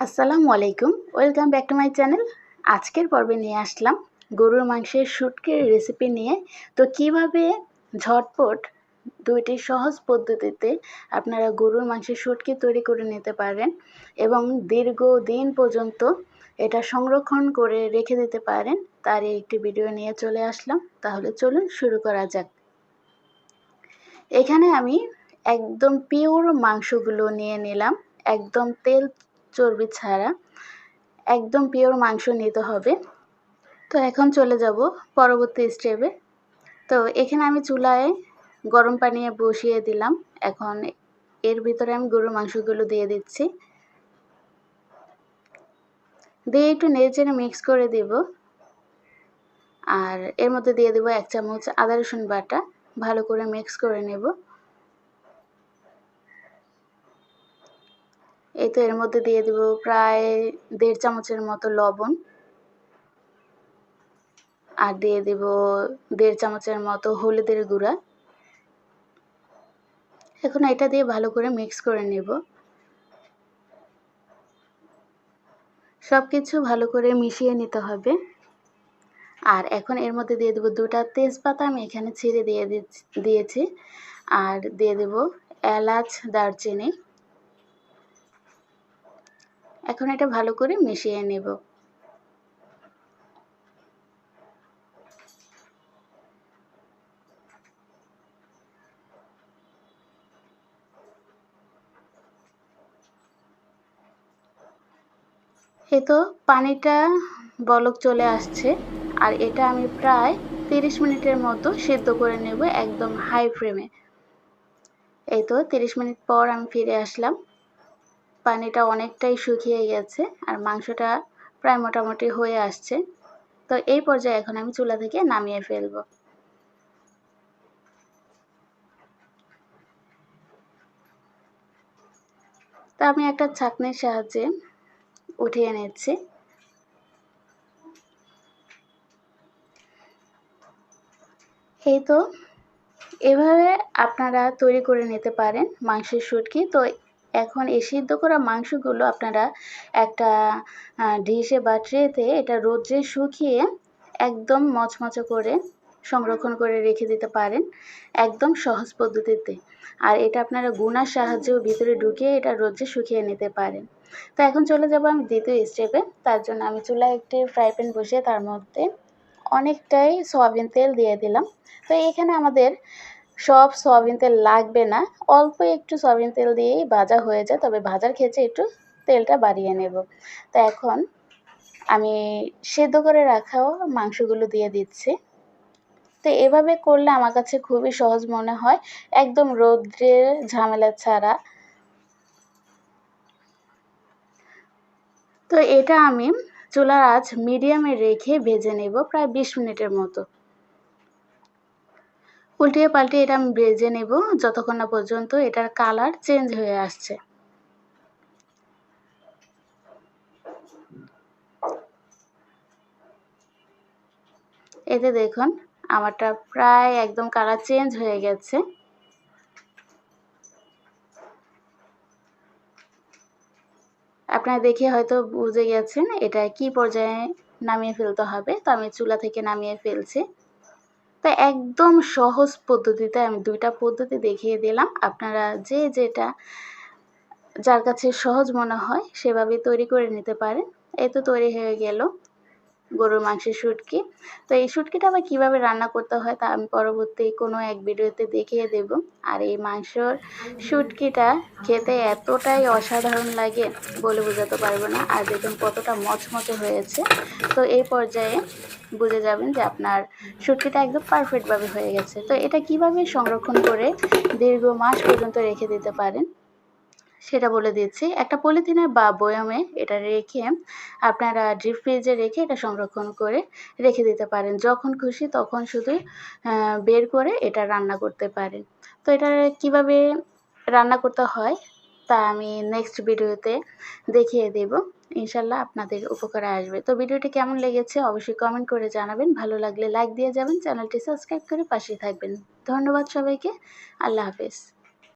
আসসালামু আলাইকুম। Welcome back to my channel আজকের পর্বে নিয়ে আসলাম গরুর মাংসের শুটকির রেসিপি নিয়ে। তো কীভাবে ঝটপট দুইটি সহজ পদ্ধতিতে আপনারা গরুর মাংসের শুটকি তৈরি করে নিতে পারেন এবং দীর্ঘ দিন পর্যন্ত এটা সংরক্ষণ করে রেখে দিতে পারেন তার একটি ভিডিও নিয়ে চলে আসলাম। তাহলে চলুন শুরু করা যাক। এখানে আমি একদম পিওর মাংসগুলো নিয়ে নিলাম। একদম তেল চর্বি ছাড়া। একদম পিওর মাংস নিতে হবে। তো এখন চলে যাব পরবর্তী স্টেপে তো এখানে আমি চুলায় গরম পানি বসিয়ে দিলাম। এখন এর ভিতরে আমি গরুর মাংসগুলো দিয়ে দিচ্ছি। দিয়ে একটু নেড়ে মিক্স করে দেব। আর এর মধ্যে দিয়ে দেবো এক চামচ আদা রসুন বাটা। ভালো করে মিক্স করে নেব। এই তো এর মধ্যে দিয়ে দেব প্রায় দেড় চামচের মতো লবণ। আর দিয়ে দেব দেড় চামচের মতো হলুদের গুঁড়া। এখন এটা দিয়ে ভালো করে মিক্স করে নেব। সব কিছু ভালো করে মিশিয়ে নিতে হবে। আর এখন এর মধ্যে দিয়ে দেবো দুটা তেজপাতা, আমি এখানে ছিঁড়ে দিয়ে দিয়েছি। আর দিয়ে দেব এলাচ, দারচিনি। এখন এটা ভালো করে মিশিয়ে নেব। এ তো পানিটা বলক চলে আসছে, আর এটা আমি প্রায় তিরিশ মিনিটের মতো সেদ্ধ করে নেব একদম হাই ফ্লেমে। এই তো তিরিশ মিনিট পর আমি ফিরে আসলাম। পানিটা অনেকটাই শুকিয়ে গেছে আর মাংসটা প্রায় মোটামুটি হয়ে আসছে। তো এই পর্যায়ে এখন আমি চুলা থেকে নামিয়ে ফেলব। তা আমি একটা ছাকনির সাহায্যে উঠিয়ে নিচ্ছি। এই তো, এভাবে আপনারা তৈরি করে নিতে পারেন মাংসের শুটকি। তো এখন এই সিদ্ধ করা মাংসগুলো আপনারা একটা ডিশে বা ট্রেতে এটা রোদ্রে শুকিয়ে একদম মচমচে করে সংরক্ষণ করে রেখে দিতে পারেন একদম সহজ পদ্ধতিতে। আর এটা আপনারা গুনার সাহায্যেও ভিতরে ঢুকিয়ে এটা রোদ্রে শুকিয়ে নিতে পারেন। তো এখন চলে যাব আমি দ্বিতীয় স্টেপে তার জন্য আমি চুলায় একটি ফ্রাই প্যান বসিয়ে তার মধ্যে অনেকটাই সয়াবিন তেল দিয়ে দিলাম। তো এখানে আমাদের সব সয়াবিন তেল লাগবে না। অল্প একটু সয়াবিন তেল দিয়েই ভাজা হয়ে যায়, তবে ভাজার ক্ষেত্রে একটু তেলটা বাড়িয়ে নেব। তো এখন আমি সেদ্ধ করে রাখাও মাংসগুলো দিয়ে দিচ্ছি। তো এভাবে করলে আমার কাছে খুবই সহজ মনে হয়, একদম রৌদ্রের ঝামেলা ছাড়া। তো এটা আমি চুলার আঁচ মিডিয়ামে রেখে ভেজে নেব প্রায় বিশ মিনিটের মতো। উল্টিয়ে পাল্টিয়ে এটা আমি ভেজে নেব যতক্ষণ না পর্যন্ত এটার কালার চেঞ্জ হয়ে আসছে। এতে দেখুন, আমারটা প্রায় একদম কালার চেঞ্জ হয়ে গেছে। আপনারা দেখে হয়তো বুঝে গেছেন এটা কি পর্যায়ে নামিয়ে ফেলতে হবে। তো আমি চুলা থেকে নামিয়ে ফেলছি। তো একদম সহজ পদ্ধতিতে আমি দুইটা পদ্ধতি দেখিয়ে দিলাম। আপনারা যে যেটা যার কাছে সহজ মনে হয় সেভাবে তৈরি করে নিতে পারেন। এই তো তৈরি হয়ে গেল। গরুর মাংসের শুটকি। তো এই শুটকিটা আবার কীভাবে রান্না করতে হয় তা আমি পরবর্তী কোনো এক ভিডিওতে দেখিয়ে দেব। আর এই মাংসর শুটকিটা খেতে এতটাই অসাধারণ লাগে বলে বোঝাতে পারব না। আর দেখুন কতটা মচমচে হয়েছে। তো এই পর্যায়ে বুঝে যাবেন যে আপনার শুটকিটা একদম পারফেক্টভাবে হয়ে গেছে। তো এটা কীভাবে সংরক্ষণ করে দীর্ঘ মাস পর্যন্ত রেখে দিতে পারেন? সেটা বলে দিচ্ছি। একটা পলিথিনে বা বয়ামে এটা রেখে আপনারা ডিপ ফ্রিজে রেখে এটা সংরক্ষণ করে রেখে দিতে পারেন। যখন খুশি তখন শুধু বের করে এটা রান্না করতে পারেন। তো এটা কীভাবে রান্না করতে হয় তা আমি নেক্সট ভিডিওতে দেখিয়ে দেব। ইনশাল্লাহ আপনাদের উপকারে আসবে। তো ভিডিওটি কেমন লেগেছে অবশ্যই কমেন্ট করে জানাবেন। ভালো লাগলে লাইক দিয়ে যাবেন। চ্যানেলটি সাবস্ক্রাইব করে পাশে থাকবেন। ধন্যবাদ সবাইকে। আল্লাহ হাফেজ।